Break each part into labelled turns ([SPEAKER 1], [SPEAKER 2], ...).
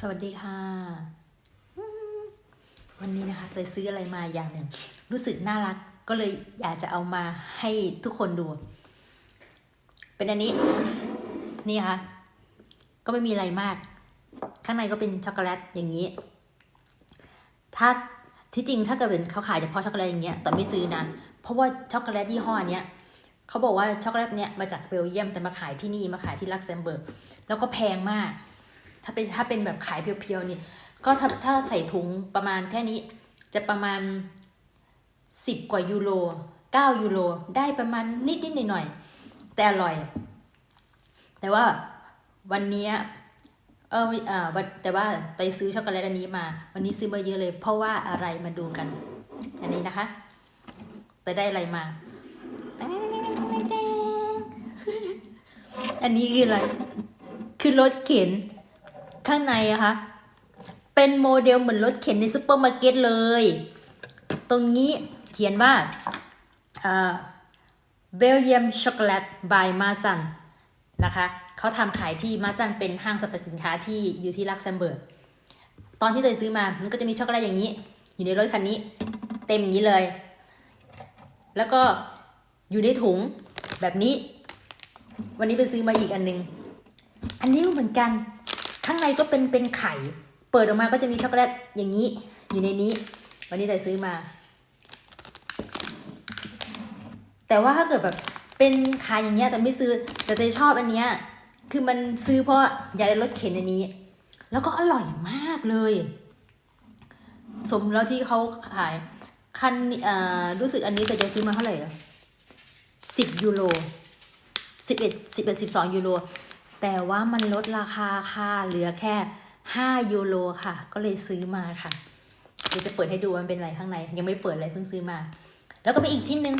[SPEAKER 1] สวัสดีค่ะ วันนี้นะคะเตยซื้ออะไรมาอย่างหนึ่ง รู้สึกน่ารักก็เลยอยากจะเอามาให้ทุกคนดู เป็นอันนี้ นี่ค่ะ ก็ไม่มีอะไรมาก ข้างในก็เป็นช็อกโกแลตอย่างนี้ ถ้าที่จริงถ้าเกิดเป็นเขาขายเฉพาะช็อกโกแลตอย่างเงี้ยแต่ไม่ซื้อนะ เพราะว่าช็อกโกแลตยี่ห้อเนี้ยเขาบอกว่าช็อกโกแลตเนี้ยมาจากเบลเยียมแต่มาขายที่นี่มาขายที่ลักเซมเบิร์กแล้วก็แพงมาก ถ้าเป็นถ้าเป็นแบบขายเพียวๆนี่ ก็ถ้าถ้าใส่ถุงประมาณแค่นี้จะประมาณสิบกว่ายูโรเก้ายูโรได้ประมาณนิดนิดหน่อยหน่อยๆแต่อร่อย แต่ว่าวันนี้เออเออวันแต่ว่าไปซื้อช็อกโกแลตอันนี้มา วันนี้ซื้อมาเยอะเลย เพราะว่าอะไรมาดูกัน อันนี้นะคะแต่ได้อะไรมา อันนี้คืออะไร คือรถเข็น ข้างในอะคะเป็นโมเดลเหมือนรถเข็นในซูเปอร์มาร์เก็ตเลย ตรงนี้เขียนว่าเบลเยียมช็อกโกแลต by มาซันนะคะเขาทำขายที่มาซันเป็นห้างสรรพสินค้าที่อยู่ที่ลักเซมเบิร์กตอนที่เตยซื้อมามันก็จะมีช็อกโกแลตอย่างนี้ อยู่ในรถคันนี้ เต็มอย่างนี้เลย แล้วก็อยู่ในถุงแบบนี้ วันนี้ไปซื้อมาอีกอันหนึง อันนี้เหมือนกัน ข้างในก็เป็นเป็นไข่ เปิดออกมาก็จะมีช็อกโกแลตอย่างนี้ อยู่ในนี้ วันนี้ใส่ซื้อมา แต่ว่าถ้าเกิดแบบเป็นขายอย่างเงี้ยแต่ไม่ซื้อแต่ใจชอบอันเนี้ยคือมันซื้อเพราะอยากได้รถเข็นอันนี้ แล้วก็อร่อยมากเลย สมแล้วที่เขาขายคันอ่อรู้สึกอันนี้แต่จะซื้อมาเท่าไหร่อะสิบยูโรสิบเอ็ดสิบเอ็ดสิบสองยูโร แต่ว่ามันลดราคาค่ะเหลือแค่ 5 ยูโรค่ะ ก็เลยซื้อมาค่ะ เดี๋ยวจะเปิดให้ดูมันเป็นอะไรข้างใน ยังไม่เปิดเลยเพิ่งซื้อมา แล้วก็มีอีกชิ้นหนึ่ง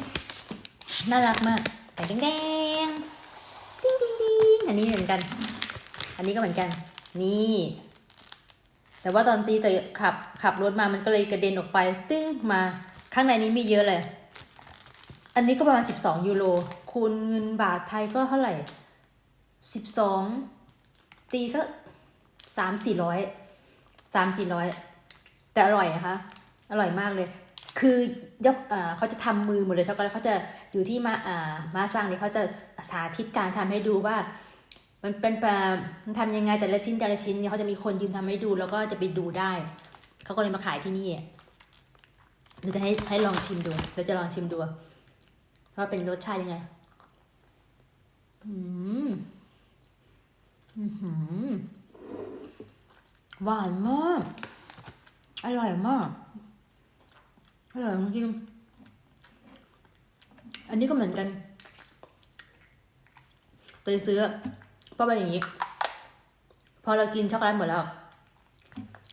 [SPEAKER 1] น่ารักมากแต่แดงแดงๆดิ้งดิ้งดิ้งอันนี้เหมือนกัน อันนี้ก็เหมือนกัน นี่ แต่ว่าตอนตีเตยขับขับรถมามันก็เลยกระเด็นออกไป ตึ้งมาข้างในนี้มีเยอะเลย อันนี้ก็ประมาณ 12 ยูโรคูณเงินบาทไทยก็เท่าไหร่ สิบสองตีสักสามสี่ร้อยสามสี่ร้อยแต่อร่อยนะคะ อร่อยมากเลย คือยกเขาจะทำมือหมดเลยช็อกโกแลตเขาจะอยู่ที่มาอ่ามาสร้างเนี่ยเขาจะสาธิตการทำให้ดูว่า มันเป็นแบบมันทำยังไงแต่ละชิ้นแต่ละชิ้นเนี่ยเขาจะมีคนยืนทำให้ดูแล้วก็จะไปดูได้ เขาก็เลยมาขายที่นี่เดี๋ยวจะให้ให้ลองชิมดูเดี๋ยวจะลองชิมดูว่าเป็นรสชาติยังไง อืม หวานมาก อร่อยมาก อร่อยจริงอันนี้ก็เหมือนกันเตยซื้อเพราะเป็นอย่างนี้ พอเรากินช็อกโกแลตหมดแล้ว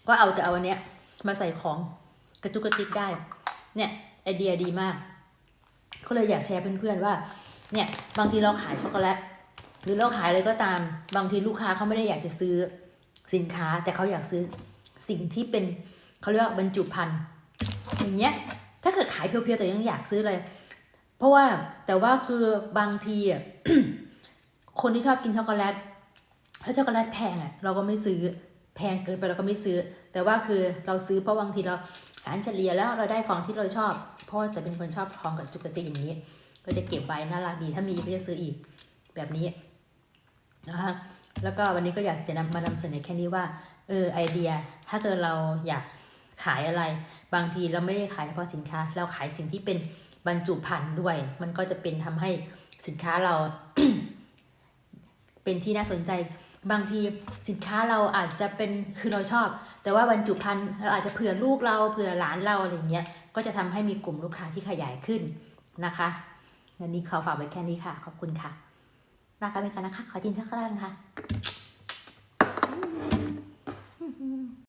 [SPEAKER 1] ก็เอาจะเอาอันเนี้ย มาใส่ของกระจุกกระติกได้ เนี่ยไอเดียดีมาก ก็เลยอยากแชร์เพื่อนๆว่า เนี่ย บางทีเราขายช็อกโกแลต หรือเราขายอะไรก็ตามบางทีลูกค้าเขาไม่ได้อยากจะซื้อสินค้า แต่เขาอยากซื้อสิ่งที่เป็นเขาเรียกว่าบรรจุภัณฑ์อย่างเงี้ยถ้าเกิดขายเพียวๆแต่ยังอยากซื้อเลย เพราะว่าแต่ว่าคือบางทีอะคนที่ชอบกินช็อกโกแลตถ้าช็อกโกแลตแพงอะเราก็ไม่ซื้อแพงเกินไปเราก็ไม่ซื้อ แต่ว่าคือเราซื้อเพราะบางทีเราหารเฉลี่ยแล้วเราได้ของที่เราชอบเพราะว่าจะเป็นคนชอบของกับจุกกระติกอย่างนี้ ก็จะเก็บไว้น่ารักดีถ้ามีก็จะซื้ออีกแบบนี้ นะคะแล้วก็วันนี้ก็อยากจะนำมานำเสนอแค่นี้ว่าเออไอเดียถ้าเกิดเราอยากขายอะไร บางทีเราไม่ได้ขายเฉพาะสินค้า เราขายสิ่งที่เป็นบรรจุภัณฑ์ด้วย มันก็จะเป็นทำให้สินค้าเรา เป็นที่น่าสนใจ บางทีสินค้าเราอาจจะเป็นคือเราชอบ แต่ว่าบรรจุภัณฑ์เราอาจจะเผื่อลูกเราเผื่อหลานเราอะไรเงี้ยก็จะทำให้มีกลุ่มลูกค้าที่ขยายขึ้นนะคะวันนี้ขอฝากไว้แค่นี้ค่ะ ขอบคุณค่ะ ลากันไปก่อนนะคะ ขอจินช็อกโกแลตค่ะ